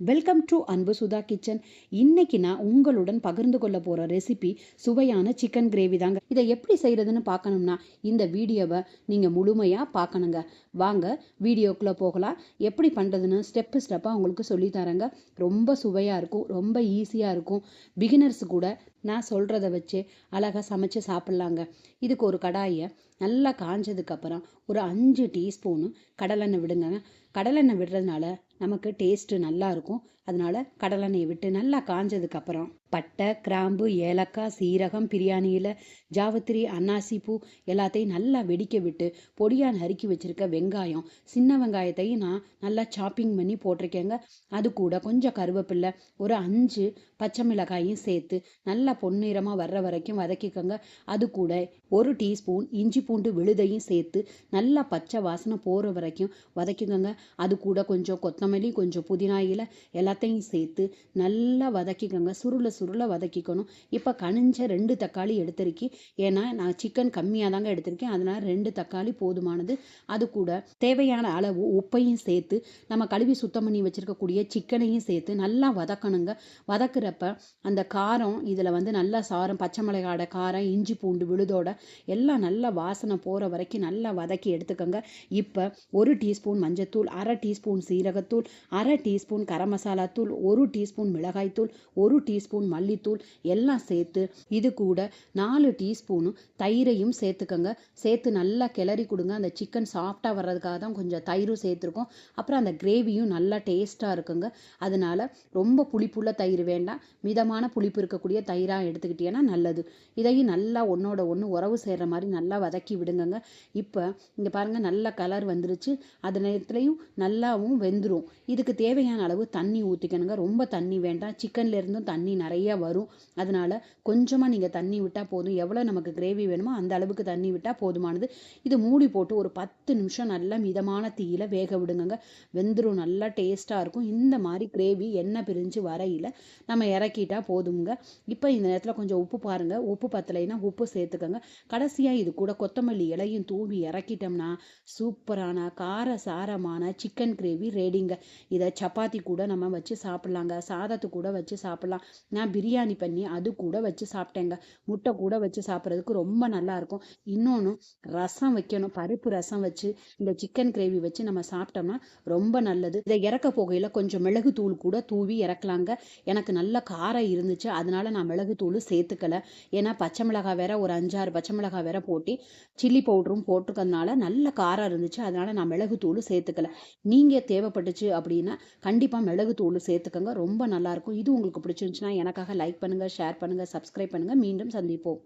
Welcome to அன்பு Sudha kitchen இன்னைக்கு நான் உங்களுடன் பகிர்ந்து கொள்ள போகிற ரெசிபி சுவையான சிக்கன் கிரேவி தாங்க. இதை எப்படி செய்கிறதுன்னு பார்க்கணும்னா இந்த வீடியோவை நீங்கள் முழுமையாக பார்க்கணுங்க. வாங்க வீடியோக்குள்ளே போகலாம். எப்படி பண்ணுறதுன்னு ஸ்டெப்பு ஸ்டெப்பாக உங்களுக்கு சொல்லி தரேங்க. ரொம்ப சுவையாக இருக்கும் ரொம்ப ஈஸியாக இருக்கும். பிகினர்ஸ் கூட நான் சொல்கிறத வச்சு அழகாக சமைச்சு சாப்பிட்லாங்க. இதுக்கு ஒரு கடாயை நல்லா காஞ்சதுக்கப்புறம் ஒரு அஞ்சு டீஸ்பூனு கடலெண்ணெய் விடுங்க. கடலெண்ணெய் விடுறதுனால நமக்கு டேஸ்ட்டு நல்லா இருக்கும். அதனால கடலெண்ணெயை விட்டு நல்லா காஞ்சதுக்கப்புறம் பட்டை கிராம்பு ஏலக்காய் சீரகம் பிரியாணியில் ஜாவத்திரி அன்னாசி பூ எல்லாத்தையும் நல்லா வெடிக்க விட்டு பொடியாக நறுக்கி வச்சுருக்க வெங்காயம் சின்ன வெங்காயத்தையும் நான் நல்லா சாப்பிங் பண்ணி போட்டிருக்கேங்க. அது கூட கொஞ்சம் கருவேப்பில்லை ஒரு அஞ்சு பச்சை மிளகாயும் சேர்த்து நல்லா பொன்னிறமாக வர்ற வரைக்கும் வதக்கிக்கோங்க. அது கூட ஒரு டீஸ்பூன் இஞ்சி பூண்டு விழுதையும் சேர்த்து நல்லா பச்சை வாசனை போகிற வரைக்கும் வதக்கிக்கோங்க. அது கூட கொஞ்சம் கொத்தமல்லி கொஞ்சம் புதினா இலை எல்லாத்தையும் சேர்த்து நல்லா வதக்கிக்கோங்க. சுருளை சுருளை வதக்கிக்கணும். இப்போ கனிஞ்ச ரெண்டு தக்காளி எடுத்திருக்கி ஏன்னா நான் சிக்கன் கம்மியாக தாங்க எடுத்திருக்கேன். அதனால் ரெண்டு தக்காளி போதுமானது. அது கூட தேவையான அளவு உப்பையும் சேர்த்து நம்ம கழுவி சுத்தம் பண்ணி வச்சுருக்கக்கூடிய சிக்கனையும் சேர்த்து நல்லா வதக்கணுங்க. வதக்குறப்ப அந்த காரம் இதில் வந்து நல்லா சாரம் பச்சை மிளகாட காரம் இஞ்சி பூண்டு விழுதோட எல்லாம் நல்லா வாசனை போகிற வரைக்கும் நல்லா வதக்கி எடுத்துக்கோங்க. இப்போ ஒரு டீஸ்பூன் மஞ்சத்தூள் அரை டீஸ்பூன் சீரகத்தூள் அரை டீஸ்பூன் கரம் மசாலா தூள் ஒரு டீஸ்பூன் மிளகாய்த்தூள் ஒரு டீஸ்பூன் மல்லித்தூள் எல்லாம் சேர்த்து இது கூட நாலு டீஸ்பூனும் தயிரையும் சேர்த்துக்கோங்க. சேர்த்து நல்லா கிளறி கொடுங்க. அந்த சிக்கன் சாஃப்டாக வர்றதுக்காக தான் கொஞ்சம் தயிரும் சேர்த்துருக்கோம். அப்புறம் அந்த கிரேவியும் நல்லா டேஸ்ட்டாக இருக்குங்க. அதனால ரொம்ப புளிப்புள்ள தயிர் வேண்டாம். மிதமான புளிப்பு இருக்கக்கூடிய தயிராக எடுத்துக்கிட்டீங்கன்னா நல்லது. இதையும் நல்லா ஒன்றோட ஒன்று உறவு சேர்கிற மாதிரி நல்லா வதக்கி விடுங்கங்க. இப்போ இங்கே பாருங்கள் நல்ல கலர் வந்துருச்சு. அது நேரத்துலையும் நல்லாவும் வெந்துடும் இதுக்கு தேவையான அளவு தண்ணி ஊற்றிக்கணுங்க ரொம்ப தண்ணி வேண்டாம். சிக்கன்லேருந்தும் தண்ணி நிறைய வரும். அதனால் கொஞ்சமாக நீங்கள் தண்ணி விட்டால் போதும். எவ்வளோ நமக்கு கிரேவி வேணுமோ அந்த அளவுக்கு தண்ணி விட்டால் போதுமானது. இது மூடி போட்டு ஒரு பத்து நிமிஷம் நல்லா மிதமான தீயில் வேக விடுங்க வெந்துடும் நல்லா டேஸ்ட்டாக இருக்கும். இந்த மாதிரி கிரேவி எண்ணெய் பிரிஞ்சு வரையில் நம்ம இறக்கிட்டா போதுங்க இப்போ இந்த நேரத்தில் கொஞ்சம் உப்பு பாருங்கள் உப்பு பத்தலைன்னா உப்பு சேர்த்துக்கோங்க. கடைசியாக இது கூட கொத்தமல்லி இலையும் தூவி இறக்கிட்டோம்னா சூப்பரான கார சாரமான சிக்கன் கிரேவி ரெடிங்க இதை சப்பாத்தி கூட நம்ம வச்சு சாப்பிட்லாங்க. சாதத்து கூட வச்சு சாப்பிட்லாம். நான் பிரியாணி பண்ணி அது கூட வச்சு சாப்பிட்டேங்க. முட்டை கூட வச்சு சாப்பிட்றதுக்கு ரொம்ப நல்லாயிருக்கும் இன்னொன்று ரசம் வைக்கணும். பருப்பு ரசம் வச்சு இந்த சிக்கன் கிரேவி வச்சு நம்ம சாப்பிட்டோம்னா ரொம்ப நல்லது. இதை இறக்க போகையில் கொஞ்சம் மிளகு தூள் கூட தூவி இறக்கலாங்க. எனக்கு நல்ல காரம் இருந்துச்சு. அதனால நான் மிளகு தூள் சேர்த்துக்கல. ஏன்னா பச்சை மிளகாய் வேற ஒரு அஞ்சாறு பச்சை மிளகாய் வேற போட்டு சில்லி பவுடரும் போட்டுக்கிறதுனால நல்ல காரம் இருந்துச்சு. அதனால நான் மிளகு தூள் சேர்த்துக்கல. நீங்கள் தேவைப்பட்டுச்சு அப்படின்னா கண்டிப்பாக மிளகு தூள் சேர்த்துக்கோங்க. ரொம்ப நல்லாயிருக்கும் இது உங்களுக்கு பிடிச்சிருந்துச்சுன்னா எனக்காக லைக் பண்ணுங்கள் ஷேர் பண்ணுங்கள் சப்ஸ்கிரைப் பண்ணுங்கள் மீண்டும் சந்திப்போம்.